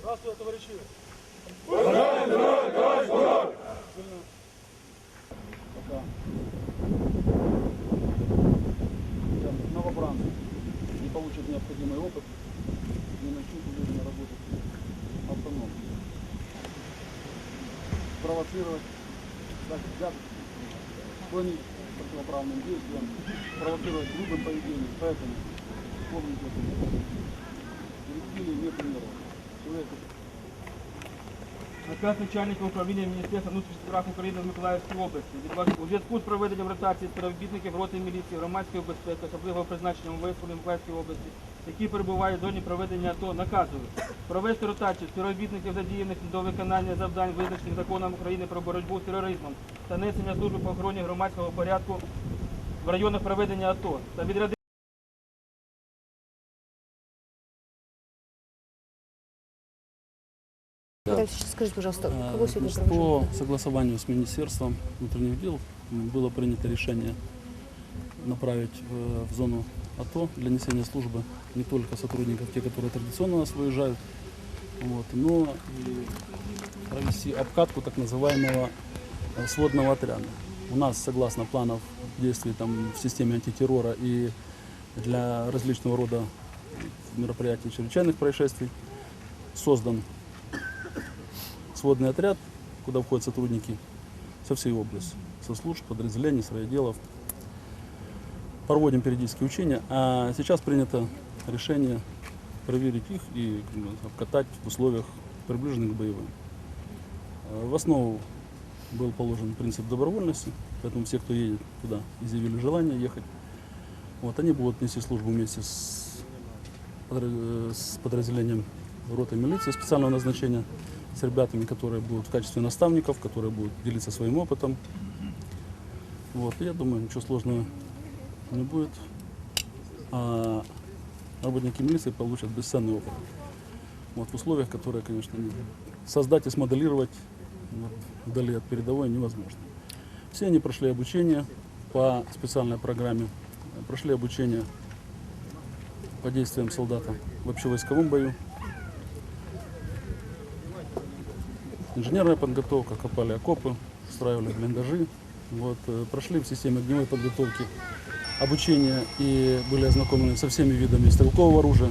Здравствуйте, товарищи! Пока. Прям Новобранцы не получат необходимый опыт, не начнут уверенно работать автономно. Провоцировать, дать взяток, склонить к противоправным действиям, провоцировать грубым поведением. Поэтому помните это. Директивы не примеров. Человек Наказ начальника управління Міністерства внутрішніх справ України в Миколаївській області. Від вас- У зв'язку з проведенням ротації співробітників роти міліції, громадської безпеки, особливого призначення МВС в Миколаївській області, які перебувають в зоні проведення АТО, наказую провести ротацію співробітників, задіяних до виконання завдань, визначених законом України про боротьбу з тероризмом та несення служби по охороні громадського порядку в районах проведення АТО та відрядити Дальше скажите, пожалуйста, кого сегодня? По согласованию с Министерством внутренних дел было принято решение направить э, в зону АТО для несения службы не только сотрудников, те, которые традиционно у нас выезжают, вот, но и провести обкатку так называемого э, сводного отряда. У нас, согласно планов действий там, в системе антитеррора и для различного рода мероприятий чрезвычайных происшествий, создан сводный отряд, куда входят сотрудники со всей области, со служб, подразделений, райотделов. Проводим периодические учения, а сейчас принято решение проверить их и обкатать в условиях, приближенных к боевым. Э, В основу был положен принцип добровольности, поэтому все, кто едет туда, изъявили желание ехать. Вот, они будут нести службу вместе с, э, с подразделением роты милиции специального назначения, с ребятами, которые будут в качестве наставников, которые будут делиться своим опытом. Вот, я думаю, ничего сложного не будет. А работники милиции получат бесценный опыт. Вот, в условиях, которые, конечно, не- создать и смоделировать вот, вдали от передовой невозможно. Все они прошли обучение по специальной программе, прошли обучение по действиям солдата в общевойсковом бою, инженерная подготовка, копали окопы, строили блиндажи. Вот, э, прошли в системе огневой подготовки обучение и были ознакомлены со всеми видами стрелкового оружия.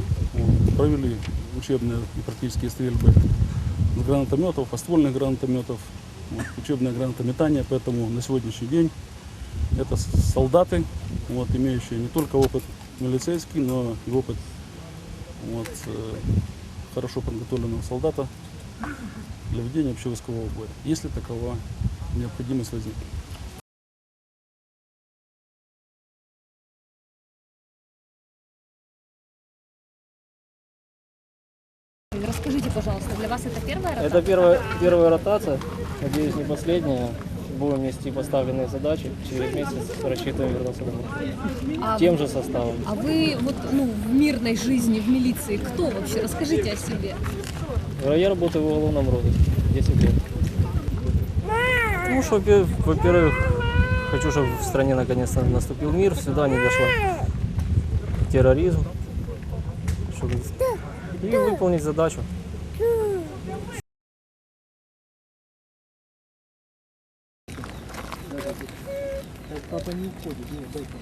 Провели учебные и практические стрельбы с гранатометов, поствольных гранатометов, учебное гранатометание. Поэтому на сегодняшний день это солдаты, вот, имеющие не только опыт милицейский, но и опыт вот, э, хорошо подготовленного солдата для ведения общевойскового боя, если такова необходимость возникнет. Расскажите, пожалуйста, для вас это первая Это первая, первая ротация, надеюсь, не последняя. Будем нести поставленные задачи. Через месяц рассчитываем вернуться домой. А, Тем же составом. а вы вот ну, в мирной жизни, в милиции, кто вообще? Расскажите о себе. Я работаю в уголовном розыске 10 лет. Ну, что, во- во-первых, хочу, чтобы в стране наконец-то наступил мир, сюда не дошла терроризм. Чтобы... И выполнить задачу. Папа не уходит, нет, дай-ка.